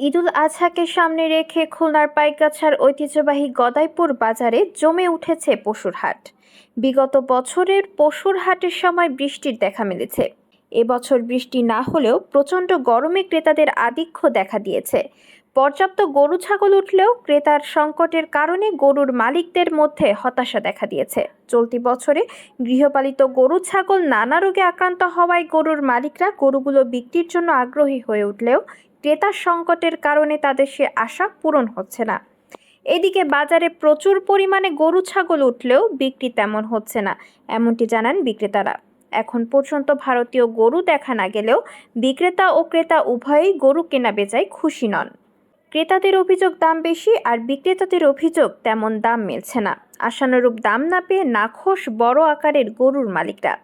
ঈদুল আজহাকে সামনে রেখে খুলনার পাইকগাছার ঐতিহ্যবাহী গদাইপুর বাজারে জমে উঠেছে পশুর হাট। বিগত বছরের পশুর হাটের সময় বৃষ্টির দেখা মিলেছে। এবছর বৃষ্টি না হলেও প্রচণ্ড গরমে ক্রেতাদের আধিক্য দেখা দিয়েছে। পর্যাপ্ত গরু ছাগল উঠলেও ক্রেতার সংকটের কারণে গরুর মালিকদের মধ্যে হতাশা দেখা দিয়েছে। চলতি বছরে গৃহপালিত গরু ছাগল নানা রোগে আক্রান্ত হওয়ায় গরুর মালিকরা গরুগুলো বিক্রির জন্য আগ্রহী হয়ে উঠলেও ক্রেতার সংকটের কারণে তাদের সে আশা পূরণ হচ্ছে না। এদিকে বাজারে প্রচুর পরিমাণে গরু, ছাগল উঠলেও বিক্রি তেমন হচ্ছে না, এমনটি জানান বিক্রেতারা। এখন পর্যন্ত ভারতীয় গরু দেখা না গেলেও বিক্রেতা ও ক্রেতা উভয়েই গরু কেনা বেচায় খুশি নন। ক্রেতাদের অভিযোগ দাম বেশি আর বিক্রেতাদের অভিযোগ তেমন দাম মিলছে না। আশানুরূপ দাম না পেয়ে নাখোশ বড় আকারের গরুর মালিকরা।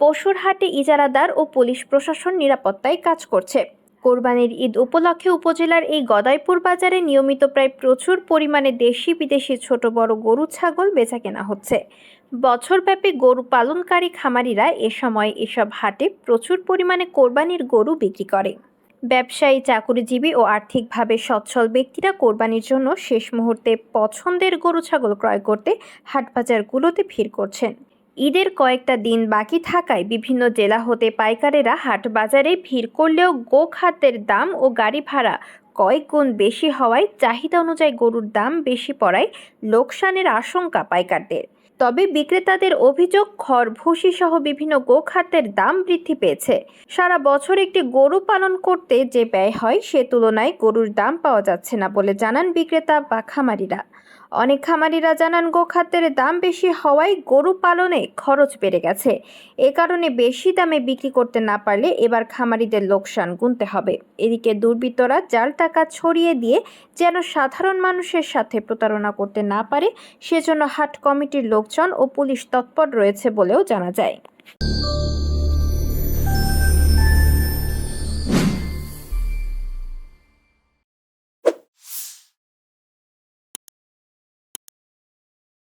পশুর হাটে ইজারাদার ও পুলিশ প্রশাসন নিরাপত্তায় কাজ করছে। কোরবানির ঈদ উপলক্ষে উপজেলার এই গদাইপুর বাজারে নিয়মিত প্রায় প্রচুর পরিমাণে দেশি বিদেশি ছোট বড় গরু, ছাগল বেচা কেনা হচ্ছে। বছরব্যাপী গরু পালনকারী খামারিরা এ সময় এসব হাটে প্রচুর পরিমাণে কোরবানির গরু বিক্রি করে। ব্যবসায়ী, চাকুরিজীবী ও আর্থিকভাবে সচ্ছল ব্যক্তিরা কোরবানির জন্য শেষ মুহূর্তে পছন্দের গরু, ছাগল ক্রয় করতে হাটবাজারগুলোতে ভিড় করছেন। ঈদের কয়েকটা দিন বাকি থাকায় বিভিন্ন জেলা হতে পাইকারেরা হাট বাজারে ভিড় করলেও গো খাদ্যের দাম ও গাড়ি ভাড়া কয়েক গুণ বেশি হওয়ায় চাহিদা অনুযায়ী গরুর দাম বেশি পড়ায় লোকসানের আশঙ্কা পাইকারদের। তবে বিক্রেতাদের অভিযোগ খড় ভুসি সহ বিভিন্ন গোখাদ্যের দাম বৃদ্ধি পেয়েছে। সারা বছর একটি গরু পালন করতে যে ব্যয় হয়, সে তুলনায় গরুর দাম পাওয়া যাচ্ছে না বলে জানান বিক্রেতা বা খামারিরা। অনেক খামারিরা জানান, গোখাদ্যের দাম বেশি হওয়ায় গরু পালনে খরচ বেড়ে গেছে। এ কারণে বেশি দামে বিক্রি করতে না পারলে এবার খামারিদের লোকসান গুনতে হবে। এদিকে দুর্বৃত্তরা জাল টাকা ছড়িয়ে দিয়ে যেন সাধারণ মানুষের সাথে প্রতারণা করতে না পারে, সেজন্য হাট কমিটির লোকজন ও পুলিশ তৎপর রয়েছে বলেও জানা যায়।